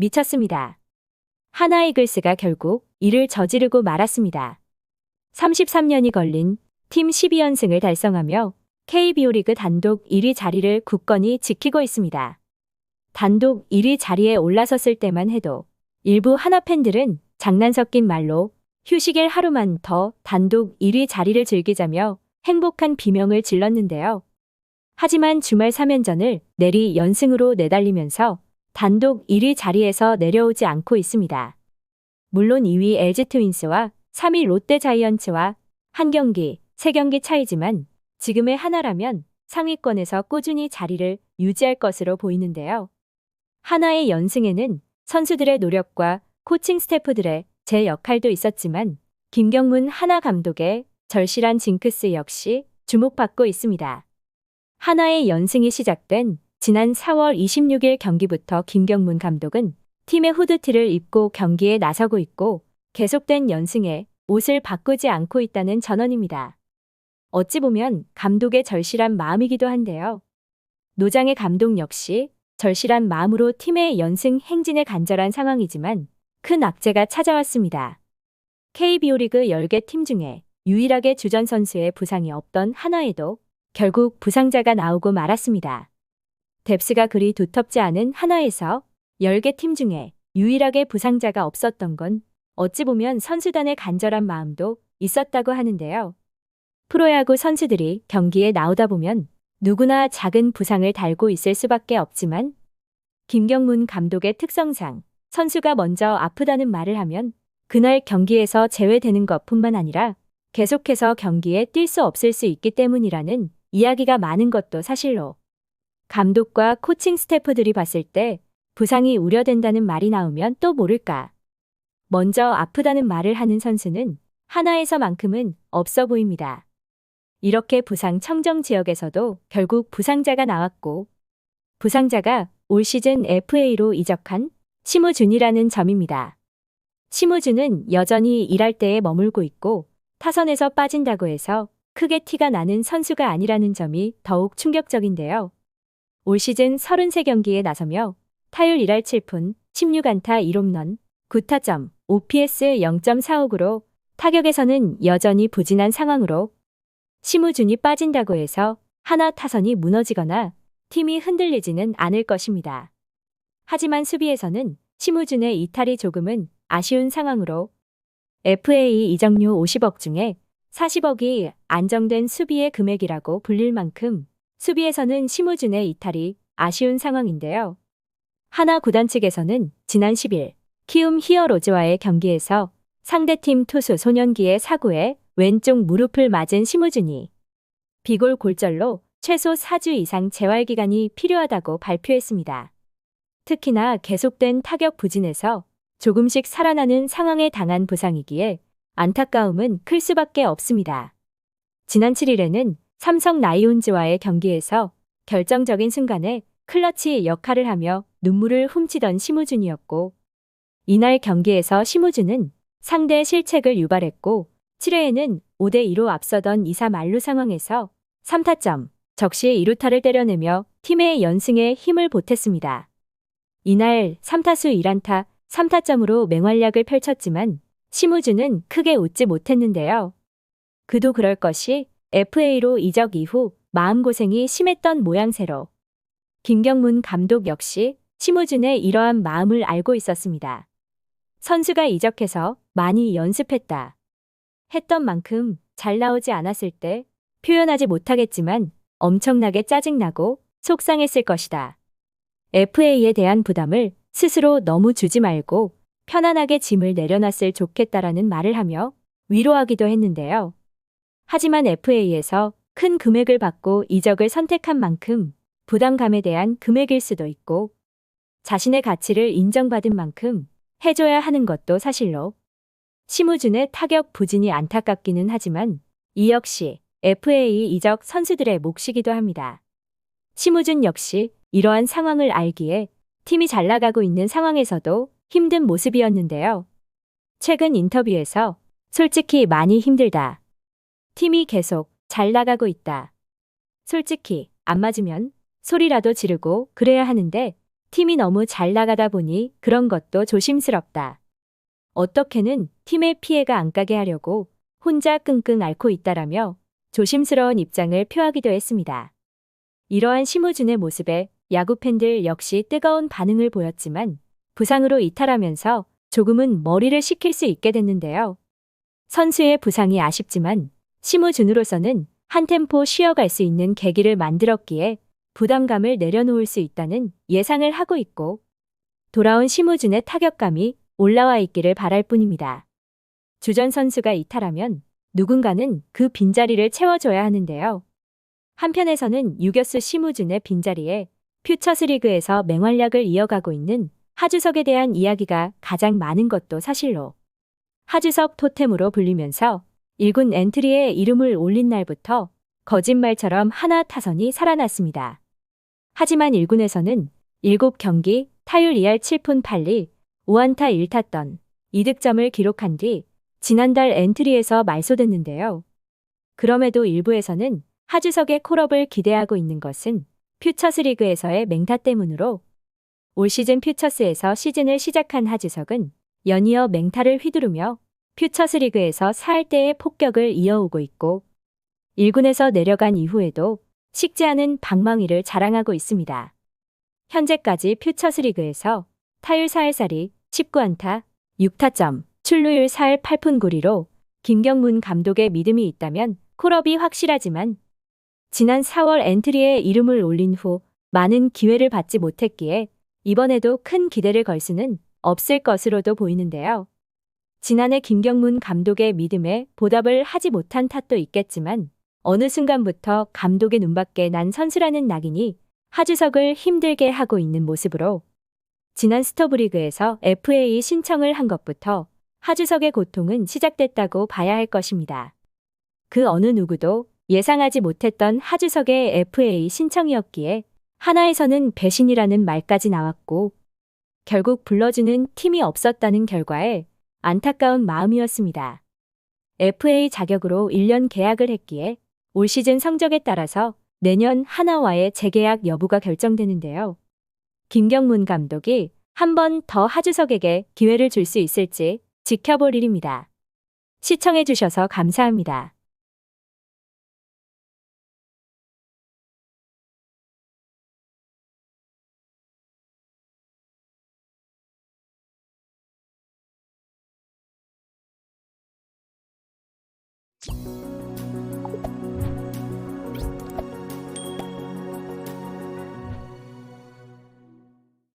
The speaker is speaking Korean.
미쳤습니다. 하나 이글스가 결국 이를 저지르고 말았습니다. 33년이 걸린 팀 12연승을 달성하며 KBO 리그 단독 1위 자리를 굳건히 지키고 있습니다. 단독 1위 자리에 올라섰을 때만 해도 일부 하나 팬들은 장난 섞인 말로 휴식일 하루만 더 단독 1위 자리를 즐기자며 행복한 비명을 질렀는데요. 하지만 주말 3연전을 내리 연승으로 내달리면서 단독 1위 자리에서 내려오지 않고 있습니다. 물론 2위 LG 트윈스와 3위 롯데 자이언츠와 한 경기, 세 경기 차이지만 지금의 하나라면 상위권에서 꾸준히 자리를 유지할 것으로 보이는데요. 하나의 연승에는 선수들의 노력과 코칭 스태프들의 제 역할도 있었지만 김경문 하나 감독의 절실한 징크스 역시 주목받고 있습니다. 하나의 연승이 시작된 지난 4월 26일 경기부터 김경문 감독은 팀의 후드티를 입고 경기에 나서고 있고 계속된 연승에 옷을 바꾸지 않고 있다는 전언입니다. 어찌 보면 감독의 절실한 마음이기도 한데요. 노장의 감독 역시 절실한 마음으로 팀의 연승 행진에 간절한 상황이지만 큰 악재가 찾아왔습니다. KBO 리그 10개 팀 중에 유일하게 주전 선수의 부상이 없던 하나에도 결국 부상자가 나오고 말았습니다. 뎁스가 그리 두텁지 않은 하나에서 10개 팀 중에 유일하게 부상자가 없었던 건 어찌 보면 선수단의 간절한 마음도 있었다고 하는데요. 프로야구 선수들이 경기에 나오다 보면 누구나 작은 부상을 달고 있을 수밖에 없지만 김경문 감독의 특성상 선수가 먼저 아프다는 말을 하면 그날 경기에서 제외되는 것 뿐만 아니라 계속해서 경기에 뛸 수 없을 수 있기 때문이라는 이야기가 많은 것도 사실로 감독과 코칭 스태프들이 봤을 때 부상이 우려된다는 말이 나오면 또 모를까. 먼저 아프다는 말을 하는 선수는 하나에서만큼은 없어 보입니다. 이렇게 부상 청정 지역에서도 결국 부상자가 나왔고 부상자가 올 시즌 FA로 이적한 심우준이라는 점입니다. 심우준은 여전히 일할 때에 머물고 있고 타선에서 빠진다고 해서 크게 티가 나는 선수가 아니라는 점이 더욱 충격적인데요. 올 시즌 33경기에 나서며 타율 1할 7푼, 16안타 1홈런, 9타점, OPS 0.45로 타격에서는 여전히 부진한 상황으로 심우준이 빠진다고 해서 하나 타선이 무너지거나 팀이 흔들리지는 않을 것입니다. 하지만 수비에서는 심우준의 이탈이 조금은 아쉬운 상황으로 FA 이적료 50억 중에 40억이 안정된 수비의 금액이라고 불릴 만큼 수비에서는 심우준의 이탈이 아쉬운 상황인데요. 하나 구단 측에서는 지난 10일 키움 히어로즈와의 경기에서 상대팀 투수 소년기의 사고에 왼쪽 무릎을 맞은 심우준이 비골 골절로 최소 4주 이상 재활 기간이 필요하다고 발표했습니다. 특히나 계속된 타격 부진에서 조금씩 살아나는 상황에 당한 부상이기에 안타까움은 클 수밖에 없습니다. 지난 7일에는 삼성 라이온즈와의 경기에서 결정적인 순간에 클러치 역할을 하며 눈물을 훔치던 심우준이었고 이날 경기에서 심우준은 상대 실책을 유발했고 7회에는 5대2로 앞서던 2사 만루 상황에서 3타점, 적시에 2루타를 때려내며 팀의 연승에 힘을 보탰습니다. 이날 3타수 1안타 3타점으로 맹활약을 펼쳤지만 심우준은 크게 웃지 못했는데요. 그도 그럴 것이 FA로 이적 이후 마음고생이 심했던 모양새로 김경문 감독 역시 심우준의 이러한 마음을 알고 있었습니다. 선수가 이적해서 많이 연습했다. 했던 만큼 잘 나오지 않았을 때 표현하지 못하겠지만 엄청나게 짜증나고 속상했을 것이다. FA에 대한 부담을 스스로 너무 주지 말고 편안하게 짐을 내려놨을 좋겠다라는 말을 하며 위로하기도 했는데요. 하지만 FA에서 큰 금액을 받고 이적을 선택한 만큼 부담감에 대한 금액일 수도 있고 자신의 가치를 인정받은 만큼 해줘야 하는 것도 사실로 심우준의 타격 부진이 안타깝기는 하지만 이 역시 FA 이적 선수들의 몫이기도 합니다. 심우준 역시 이러한 상황을 알기에 팀이 잘 나가고 있는 상황에서도 힘든 모습이었는데요. 최근 인터뷰에서 솔직히 많이 힘들다. 팀이 계속 잘 나가고 있다. 솔직히 안 맞으면 소리라도 지르고 그래야 하는데 팀이 너무 잘 나가다 보니 그런 것도 조심스럽다. 어떻게는 팀의 피해가 안 가게 하려고 혼자 끙끙 앓고 있다라며 조심스러운 입장을 표하기도 했습니다. 이러한 심우준의 모습에 야구 팬들 역시 뜨거운 반응을 보였지만 부상으로 이탈하면서 조금은 머리를 식힐 수 있게 됐는데요. 선수의 부상이 아쉽지만 심우준으로서는 한 템포 쉬어갈 수 있는 계기를 만들었기에 부담감을 내려놓을 수 있다는 예상을 하고 있고 돌아온 심우준의 타격감이 올라와 있기를 바랄 뿐입니다. 주전 선수가 이탈하면 누군가는 그 빈자리를 채워줘야 하는데요. 한편에서는 유격수 심우준의 빈자리에 퓨처스리그에서 맹활약을 이어가고 있는 하주석에 대한 이야기가 가장 많은 것도 사실로 하주석 토템으로 불리면서 1군 엔트리에 이름을 올린 날부터 거짓말처럼 하나 타선이 살아났습니다. 하지만 1군에서는 7경기 타율 2할 7푼 8리 5안타 1타던 2득점을 기록한 뒤 지난달 엔트리에서 말소됐는데요. 그럼에도 일부에서는 하주석의 콜업을 기대하고 있는 것은 퓨처스리그에서의 맹타 때문으로 올 시즌 퓨처스에서 시즌을 시작한 하주석은 연이어 맹타를 휘두르며 퓨처스리그에서 4할대의 폭격을 이어오고 있고 1군에서 내려간 이후에도 식지 않은 방망이를 자랑하고 있습니다. 현재까지 퓨처스리그에서 타율 4할살이 19안타, 6타점, 출루율 4할 8푼 9리로 김경문 감독의 믿음이 있다면 콜업이 확실하지만 지난 4월 엔트리에 이름을 올린 후 많은 기회를 받지 못했기에 이번에도 큰 기대를 걸 수는 없을 것으로도 보이는데요. 지난해 김경문 감독의 믿음에 보답을 하지 못한 탓도 있겠지만 어느 순간부터 감독의 눈밖에 난 선수라는 낙인이 하주석을 힘들게 하고 있는 모습으로 지난 스토브리그에서 FA 신청을 한 것부터 하주석의 고통은 시작됐다고 봐야 할 것입니다. 그 어느 누구도 예상하지 못했던 하주석의 FA 신청이었기에 하나에서는 배신이라는 말까지 나왔고 결국 불러주는 팀이 없었다는 결과에 안타까운 마음이었습니다. FA 자격으로 1년 계약을 했기에 올 시즌 성적에 따라서 내년 하나와의 재계약 여부가 결정되는데요. 김경문 감독이 한 번 더 하주석에게 기회를 줄 수 있을지 지켜볼 일입니다. 시청해주셔서 감사합니다. you